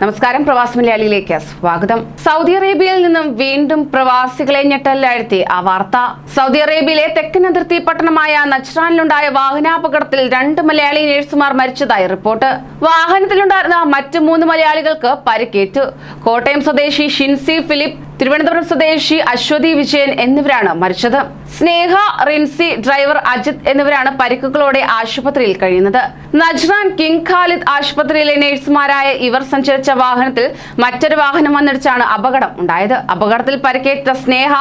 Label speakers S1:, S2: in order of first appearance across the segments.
S1: നമസ്കാരം പ്രവാസി മലയാളിയിലേക്ക് സ്വാഗതം. സൗദി അറേബ്യയിൽ നിന്നും വീണ്ടും പ്രവാസികളെ ഞെട്ടലിലാഴ്ത്തി ആ വാർത്ത. സൗദി അറേബ്യയിലെ തെക്കൻ അതിർത്തി പട്ടണമായ നജ്റാനിലുണ്ടായ വാഹനാപകടത്തിൽ രണ്ട് മലയാളി നഴ്സുമാർ മരിച്ചതായി റിപ്പോർട്ട്. വാഹനത്തിലുണ്ടായിരുന്ന മറ്റ് മൂന്ന് മലയാളികൾക്ക് പരിക്കേറ്റു. കോട്ടയം സ്വദേശി ഷിൻസി ഫിലിപ്പ് തിരുവനന്തപുരം സ്വദേശി അശ്വതി വിജയൻ എന്നിവരാണ് മരിച്ചത്. സ്നേഹ റിൻസി ഡ്രൈവർ അജിത് എന്നിവരാണ് പരിക്കുകളോടെ ആശുപത്രിയിൽ കഴിയുന്നത്. നജ്റാൻ കിങ് ഖാലിദ് ആശുപത്രിയിലെ നഴ്സുമാരായ ഇവർ സഞ്ചരിച്ച വാഹനത്തിൽ മറ്റൊരു വാഹനം വന്നിടിച്ചാണ് അപകടം ഉണ്ടായത്. അപകടത്തിൽ പരിക്കേറ്റ സ്നേഹ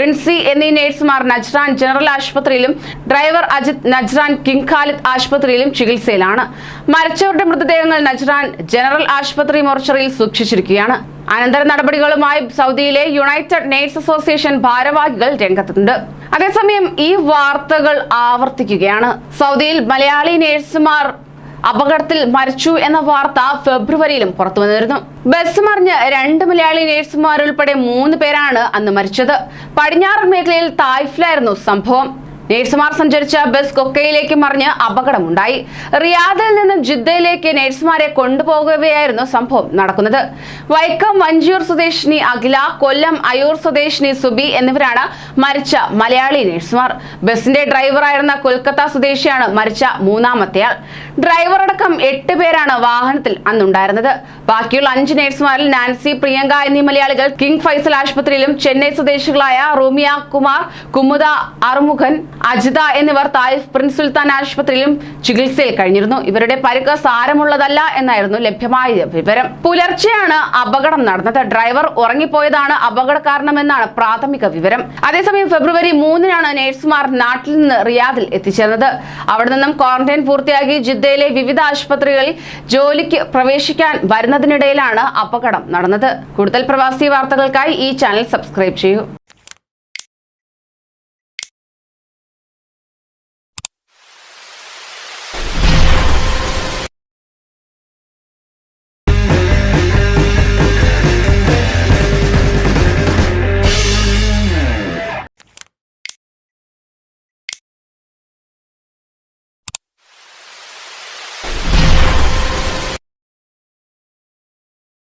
S1: റിൻസി എന്നീ നഴ്സുമാർ നജ്റാൻ ജനറൽ ആശുപത്രിയിലും driver Ajith Najran King Khalid ആശുപത്രിയിലും ചികിത്സയിലാണ്. മരിച്ചവരുടെ മൃതദേഹങ്ങൾ നജ്റാൻ ജനറൽ ആശുപത്രി മോർച്ചറിയിൽ സൂക്ഷിച്ചിരിക്കുകയാണ്. അനന്തര നടപടികളുമായി സൗദിയിലെ യുണൈറ്റഡ് നേഴ്സ് അസോസിയേഷൻ ഭാരവാഹികൾ രംഗത്തുണ്ട്. അതേസമയം ഈ വാർത്തകൾ ആവർത്തിക്കുകയാണ്. സൗദിയിൽ മലയാളി നേഴ്സുമാർ അപകടത്തിൽ മരിച്ചു എന്ന വാർത്ത ഫെബ്രുവരിയിലും പുറത്തു വന്നിരുന്നു. ബസ് മറിഞ്ഞ് രണ്ട് മലയാളി നേഴ്സുമാർ ഉൾപ്പെടെ മൂന്ന് പേരാണ് അന്ന് മരിച്ചത്. പടിഞ്ഞാറൻ മേഖലയിൽ തായ്ഫിലായിരുന്നു സംഭവം. നേഴ്സുമാർ സഞ്ചരിച്ച ബസ് കൊക്കയിലേക്ക് മറിഞ്ഞ് അപകടമുണ്ടായി. റിയാദിൽ നിന്നും ജിദ്ദയിലേക്ക് നേഴ്സുമാരെ കൊണ്ടുപോകുകയായിരുന്നു സംഭവം നടക്കുന്നത്. വൈക്കം വഞ്ചിയൂർ സ്വദേശിനി അഖില കൊല്ലം അയൂർ സ്വദേശിനി സുബി എന്നിവരാണ് മരിച്ച മലയാളി നേഴ്സുമാർ. ബസിന്റെ ഡ്രൈവറായിരുന്ന കൊൽക്കത്ത സ്വദേശിയാണ് മരിച്ച മൂന്നാമത്തെയാൾ. ഡ്രൈവറടക്കം എട്ട് പേരാണ് വാഹനത്തിൽ അന്നുണ്ടായിരുന്നത്. ബാക്കിയുള്ള അഞ്ച് നേഴ്സുമാരിൽ നാൻസി പ്രിയങ്ക എന്നീ മലയാളികൾ കിങ് ഫൈസൽ ആശുപത്രിയിലും ചെന്നൈ സ്വദേശികളായ റൂമിയ കുമാർ കുമുദ അറുമുഖൻ അജിത എന്നിവർ തായിഫ് പ്രിൻസ് സുൽത്താൻ ആശുപത്രിയിലും ചികിത്സയിൽ കഴിഞ്ഞിരുന്നു. ഇവരുടെ പരിക്ക് സാരമുള്ളതല്ല എന്നായിരുന്നു ലഭ്യമായ വിവരം. പുലർച്ചെയാണ് അപകടം നടന്നത്. ഡ്രൈവർ ഉറങ്ങിപ്പോയതാണ് അപകട കാരണമെന്നാണ് പ്രാഥമിക വിവരം. അതേസമയം ഫെബ്രുവരി മൂന്നിനാണ് നഴ്സുമാർ നാട്ടിൽ നിന്ന് റിയാദിൽ എത്തിച്ചേർന്നത്. അവിടെ നിന്നും ക്വാറന്റൈൻ പൂർത്തിയാക്കി ജിദ്ദയിലെ വിവിധ ആശുപത്രികളിൽ ജോലിക്ക് പ്രവേശിക്കാൻ വരുന്നതിനിടയിലാണ് അപകടം നടന്നത്. കൂടുതൽ പ്രവാസി വാർത്തകൾക്കായി ഈ ചാനൽ സബ്സ്ക്രൈബ് ചെയ്യൂ.